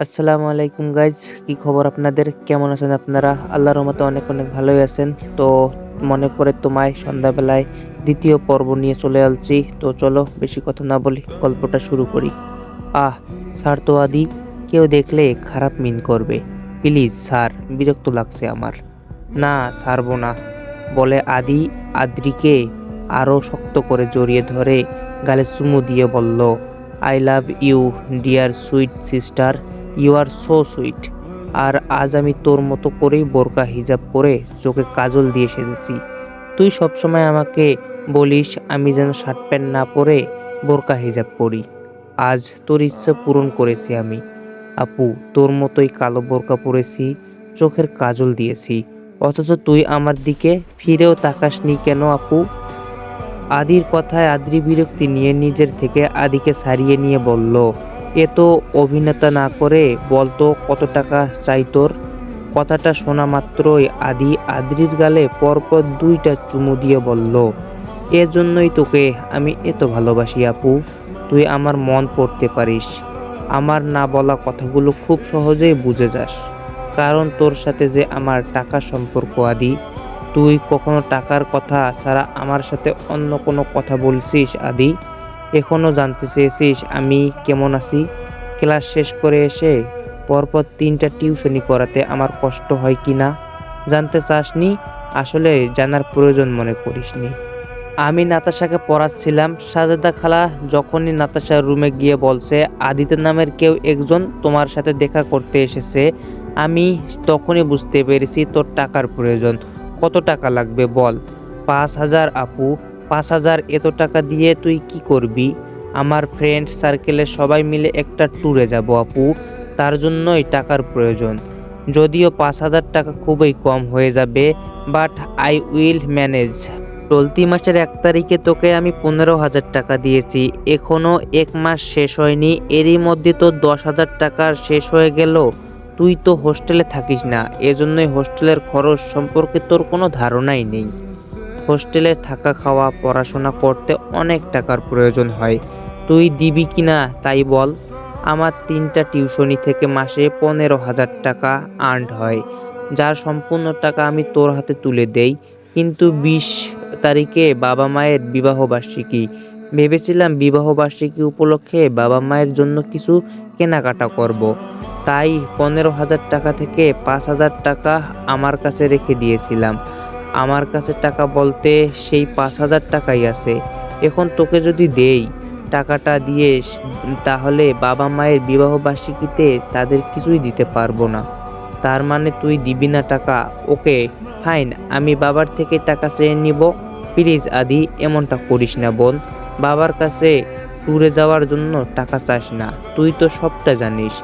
আসসালামু আলাইকুম গাইজ, কি খবর আপনাদের? কেমন আছেন আপনারা? আল্লাহর রহমতে অনেক অনেক ভালোই আছেন। তো মনে করে তোমায় সন্ধ্যাবেলায় দ্বিতীয় পর্ব নিয়ে চলে আসছি। তো চলো বেশি কথা না বলি গল্পটা শুরু করি। আহ, স্যার তো আদি, কেউ দেখলে খারাপ মিন করবে। প্লিজ স্যার, বিরক্ত লাগছে আমার। না সারবো না। বলে আদি আদ্রিকে আরও শক্ত করে জড়িয়ে ধরে গালে চুমু দিয়ে বলল, I love you, dear sweet sister. You are so sweet আর আজ আমি তোর মতো করেই বোরকা হিজাব পরে চোখে কাজল দিয়ে সেজেছি। তুই সবসময় আমাকে বলিস আমি যেন শার্ট প্যান্ট না পরে বোরকা হিজাব পরি। আজ তোর ইচ্ছা পূরণ করেছি আমি। আপু, তোর মতোই কালো বোরকা পরেছি, চোখের কাজল দিয়েছি। অথচ তুই আমার দিকে ফিরেও তাকাসনি কেন আপু? আদির কথায় আদ্রি বিরক্তি নিয়ে নিজের থেকে আদিকে সারিয়ে নিয়ে বলল এ তো অভিনেতা না করে বলতো কত টাকা চাই তোর? কথাটা শোনা মাত্রই আদি আদ্রির গালে পরপর দুইটা চুমু দিয়ে বলল এজন্যই তোকে আমি এত ভালোবাসি আপু। তুই আমার মন পড়তে পারিস। আমার না বলা কথাগুলো খুব সহজেই বুঝে যাস। কারণ তোর সাথে যে আমার টাকার সম্পর্ক আদি, তুই কখনো টাকার কথা ছাড়া আমার সাথে অন্য কোনো কথা বলছিস আদি? এখনও জানতে চেয়েছিস আমি কেমন আছি? ক্লাস শেষ করে এসে পরপর তিনটা টিউশনি করাতে আমার কষ্ট হয় কি না? জানতে চাসনি? আসলে জানার প্রয়োজন মনে করিসনি। আমি নাতাশাকে পড়াচ্ছিলাম, সাজেদা খালা যখনই নাতাশার রুমে গিয়ে বলছে আদিত্য নামের কেউ একজন তোমার সাথে দেখা করতে এসেছে, আমি তখনই বুঝতে পেরেছি তোর টাকার প্রয়োজন। কত টাকা লাগবে বল? পাঁচ হাজার, আপু। পাঁচ হাজার এত টাকা দিয়ে তুই কি করবি? আমার ফ্রেন্ড সার্কেলের সবাই মিলে একটা ট্যুরে যাব আপু। তার জন্যই টাকার প্রয়োজন। যদিও পাঁচ হাজার টাকা খুবই কম হয়ে যাবে বাট আই উইল ম্যানেজ চলতি মাসের এক তারিখে তোকে আমি পনেরো হাজার টাকা দিয়েছি। এখনও এক মাস শেষ হয়নি, এরই মধ্যে তো দশ হাজার টাকার শেষ হয়ে গেল। তুই তো হোস্টেলে থাকিস না, এজন্যই হোস্টেলের খরচ সম্পর্কে তোর কোনো ধারণাই নেই। হোস্টেলে থাকা খাওয়া, পড়াশোনা করতে অনেক টাকার প্রয়োজন হয়। তুই দিবি কি না, তাই বল। আমার তিনটা টিউশনি থেকে মাসে পনেরো হাজার টাকা আর্নড হয়। যার সম্পূর্ণ টাকা আমি তোর হাতে তুলে দেই। কিন্তু বিশ তারিখে বাবা মায়ের বিবাহবার্ষিকী ভেবেছিলাম বিবাহবার্ষিকী উপলক্ষে বাবা মায়ের জন্য কিছু কেনাকাটা করব। তাই পনেরো হাজার টাকা থেকে পাঁচ হাজার টাকা আমার কাছে রেখে দিয়েছিলাম। আমার কাছে টাকা বলতে সেই পাঁচ হাজার টাকাই আছে। এখন তোকে যদি দেই টাকাটা দিয়ে, তাহলে বাবা মায়ের বিবাহবার্ষিকীতে তাদের কিছুই দিতে পারব না। তার মানে তুই দিবি না টাকা। ওকে, ফাইন, আমি বাবার থেকে টাকা চেয়ে নিব। প্লিজ আদি, এমনটা করিস না বোন। বাবার কাছে ট্যুরে যাওয়ার জন্য টাকা চাস না। তুই তো সবটা জানিস।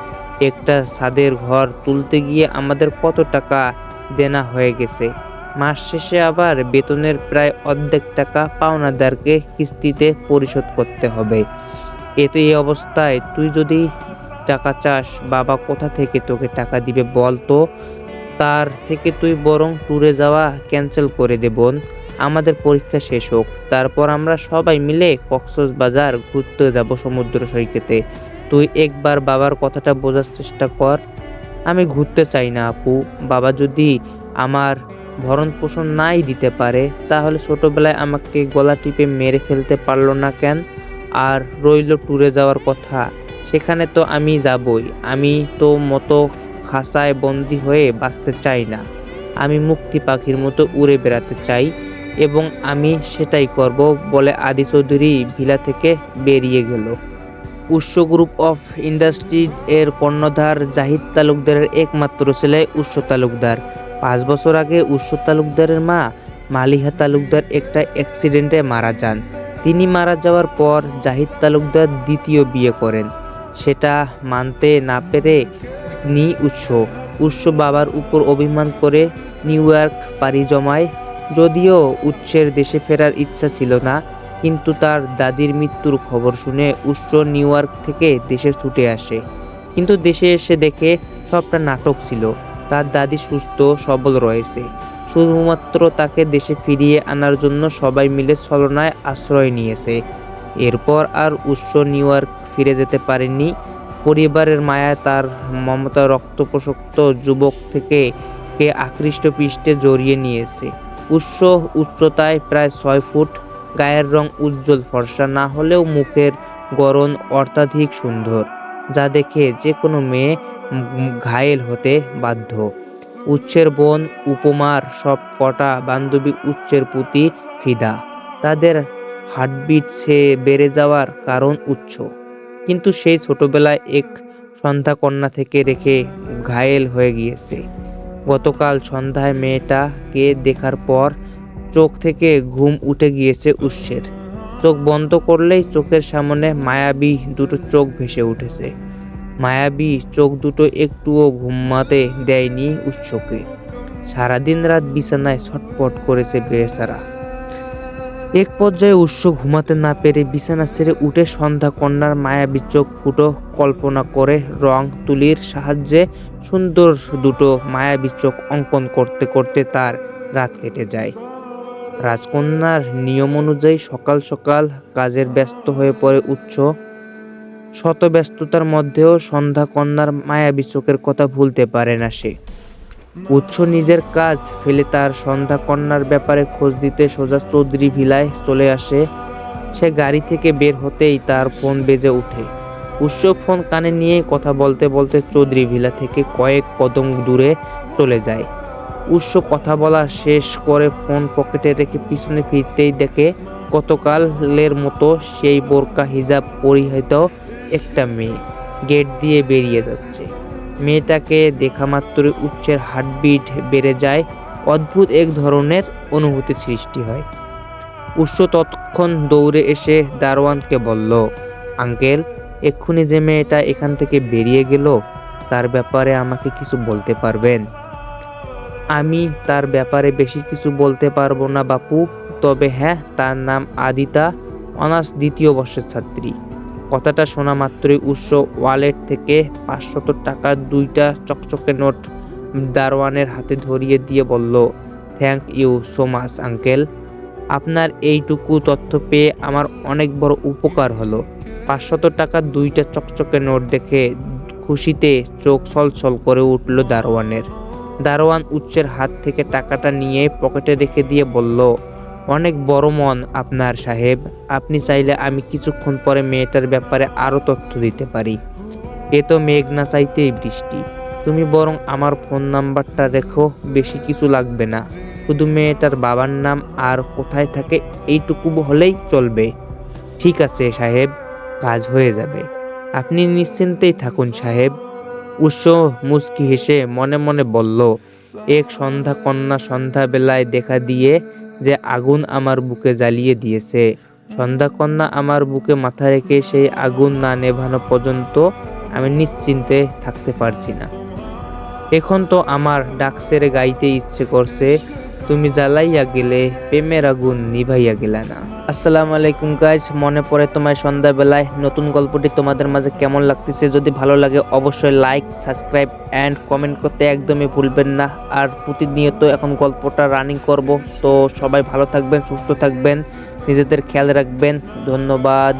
একটা ছাদের ঘর তুলতে গিয়ে আমাদের কত টাকা দেনা হয়ে গেছে। মাস শেষে আবার বেতনের প্রায় অর্ধেক টাকা পাওনাদারকে কিস্তিতে পরিশোধ করতে হবে। এতে এই অবস্থায় তুই যদি টাকা চাস, বাবা কোথা থেকে তোকে টাকা দিবে বল তো? তার থেকে তুই বরং ট্যুরে যাওয়া ক্যান্সেল করে দে বোন। আমাদের পরীক্ষা শেষ হোক। তারপর আমরা সবাই মিলে কক্সবাজার ঘুরতে যাব সমুদ্র সৈকতে। তুই একবার বাবার কথাটা বোঝার চেষ্টা কর। আমি ঘুরতে চাই না আপু। বাবা যদি আমার ভরণ পোষণ নাই দিতে পারে, তাহলে ছোটবেলায় আমাকে গলা টিপে মেরে ফেলতে পারল না কেন? আর রইল ট্যুরে যাওয়ার কথা। সেখানে তো আমি যাবই। আমি তো মতো খাসায় বন্দি হয়ে বাঁচতে চাই না। আমি মুক্তি পাখির মতো উড়ে বেড়াতে চাই এবং আমি সেটাই করব বলে আদি চৌধুরী ভিলা থেকে বেরিয়ে গেল। উৎস গ্রুপ অফ ইন্ডাস্ট্রি এর কর্ণধার জাহিদ তালুকদারের একমাত্র ছেলে উৎস তালুকদার। পাঁচ বছর আগে উৎস তালুকদারের মা মালিহা তালুকদার একটা অ্যাক্সিডেন্টে মারা যান। তিনি মারা যাওয়ার পর জাহিদ তালুকদার দ্বিতীয় বিয়ে করেন। সেটা মানতে না পেরে নি উৎস উৎস বাবার উপর অভিমান করে নিউ ইয়র্ক পাড়ি জমায়। যদিও উৎসের দেশে ফেরার ইচ্ছা ছিল না, কিন্তু তার দাদির মৃত্যুর খবর শুনে উৎস নিউ ইয়র্ক থেকে দেশে ছুটে আসে। কিন্তু দেশে এসে দেখে সবটা নাটক ছিল। তার দাদি সুস্থ, সবল রয়েছে। শুধুমাত্র তাকে দেশে ফিরিয়ে আনার জন্য সবাই মিলে ছলনায় আশ্রয় নিয়েছে। এরপর আর উৎস নিউ ইয়র্ক ফিরে যেতে পারেনি পরিবারের মায়া তার মমতা রক্তপোষক্ত যুবক থেকে কে আকৃষ্ট পৃষ্ঠে জড়িয়ে নিয়েছে। উৎস উচ্চতায় প্রায় ছয় ফুট, গায়ের রং উজ্জ্বল, ফর্সা না হলেও মুখের গড়ন অত্যাধিক সুন্দর। যা দেখে যে কোনো মেয়ে ঘায়েল হতে বাধ্য। উচ্ছের বোন, উপমার সব কটা বান্ধবী উচ্ছের প্রতি ফিদা। তাদের হার্টবিট সে বেড়ে যাওয়ার কারণ উচ্চ কিন্তু সেই ছোটবেলায় এক সন্ধ্যা কন্যা থেকে রেখে ঘায়েল হয়ে গিয়েছে। গতকাল সন্ধ্যায় মেয়েটাকে দেখার পর চোখ থেকে ঘুম উঠে গিয়েছে উৎসের চোখ বন্ধ করলেই চোখের সামনে মায়াবী দুটো চোখ ভেসে উঠেছে। মায়াবী চোখ দুটো একটুও ঘুমাতে দেয়নি উৎসকে সারাদিন রাত বিছানায় ছটপট করেছে বেসারা এক পর্যায়ে উৎস ঘুমাতে না পেরে বিছানা ছেড়ে উঠে সন্ধ্যা কন্যার মায়াবী চোখ ফুটো কল্পনা করে রং তুলির সাহায্যে সুন্দর দুটো মায়াবী চোখ অঙ্কন করতে করতে তার রাত কেটে যায়। রাজকন্যার নিয়ম অনুযায়ী সকাল সকাল কাজের ব্যস্ত হয়ে পড়ে উৎস শত ব্যস্ততার মধ্যেও সন্ধ্যা কন্যার মায়াবী চোখের কথা ভুলতে পারে না সে। উৎস নিজের কাজ ফেলে তার সন্ধ্যা কন্যার ব্যাপারে খোঁজ দিতে সোজা চৌধুরী ভিলায় চলে আসে। সে গাড়ি থেকে বের হতেই তার ফোন বেজে ওঠে। উৎস ফোন কানে নিয়ে কথা বলতে বলতে চৌধুরী ভিলা থেকে কয়েক কদম দূরে চলে যায়। উৎস কথা বলা শেষ করে ফোন পকেটে রেখে পিছনে ফিরতেই দেখে, গতকালের মতো সেই বোরকা হিজাব পরিহিত একটা মেয়ে গেট দিয়ে বেরিয়ে যাচ্ছে। মেয়েটাকে দেখা মাত্র উচ্চের হার্টবিট বেড়ে যায়। অদ্ভুত এক ধরনের অনুভূতি সৃষ্টি হয়। উৎস তৎক্ষণ দৌড়ে এসে দারোয়ানকে বলল, আঙ্কেল, এক্ষুনি যে মেয়েটা এখান থেকে বেরিয়ে গেল, তার ব্যাপারে আমাকে কিছু বলতে পারবেন? আমি তার ব্যাপারে বেশি কিছু বলতে পারব না, বাপু। তবে হ্যাঁ তার নাম আদিতা, অনার্স দ্বিতীয় বর্ষের ছাত্রী। কথাটা শোনা মাত্রই উৎস ওয়ালেট থেকে পাঁচশত টাকার দুইটা চকচকে নোট দারোয়ানের হাতে ধরিয়ে দিয়ে বলল thank you so much uncle আপনার এইটুকু তথ্য পেয়ে আমার অনেক বড় উপকার হলো। পাঁচশত টাকার দুইটা চকচকে নোট দেখে খুশিতে চোখ ছলছল করে উঠল দারোয়ানের। দারোয়ান উচ্চের হাত থেকে টাকাটা নিয়ে পকেটে রেখে দিয়ে বলল অনেক বড় মন আপনার সাহেব। আপনি চাইলে আমি কিছুক্ষণ পরে মেয়েটার ব্যাপারে আরও তথ্য দিতে পারি। এ তো মেঘ না চাইতেই বৃষ্টি। তুমি বরং আমার ফোন নাম্বারটা রেখো, বেশি কিছু লাগবে না। শুধু মেয়েটার বাবার নাম আর কোথায় থাকে এইটুকু হলেই চলবে। ঠিক আছে সাহেব, কাজ হয়ে যাবে। আপনি নিশ্চিন্তেই থাকুন সাহেব। উৎস মুচকি হেসে মনে মনে বলল, এক সন্ধ্যা কন্যা সন্ধ্যাবেলায় দেখা দিয়ে যে আগুন আমার বুকে জ্বালিয়ে দিয়েছে। সন্ধ্যা কন্যা আমার বুকে মাথা রেখে সেই আগুন না নেভানো পর্যন্ত আমি নিশ্চিন্তে থাকতে পারছি না। এখন তো আমার ডাক সেরে গাইতে ইচ্ছে করছে, তুমি জ্বালাইয়া গেলে, প্রেমের আগুন নিভাইয়া গেলে না। আসসালামু আলাইকুম গাইজ মনে পড়ে তোমায় সন্ধ্যাবেলায়। নতুন গল্পটি তোমাদের মাঝে কেমন লাগতেছে? যদি ভালো লাগে অবশ্যই লাইক সাবস্ক্রাইব অ্যান্ড কমেন্ট করতে একদমই ভুলবেন না। আর প্রতিনিয়ত এখন গল্পটা রানিং করব, তো সবাই ভালো থাকবেন, সুস্থ থাকবেন, নিজেদের খেয়াল রাখবেন। ধন্যবাদ।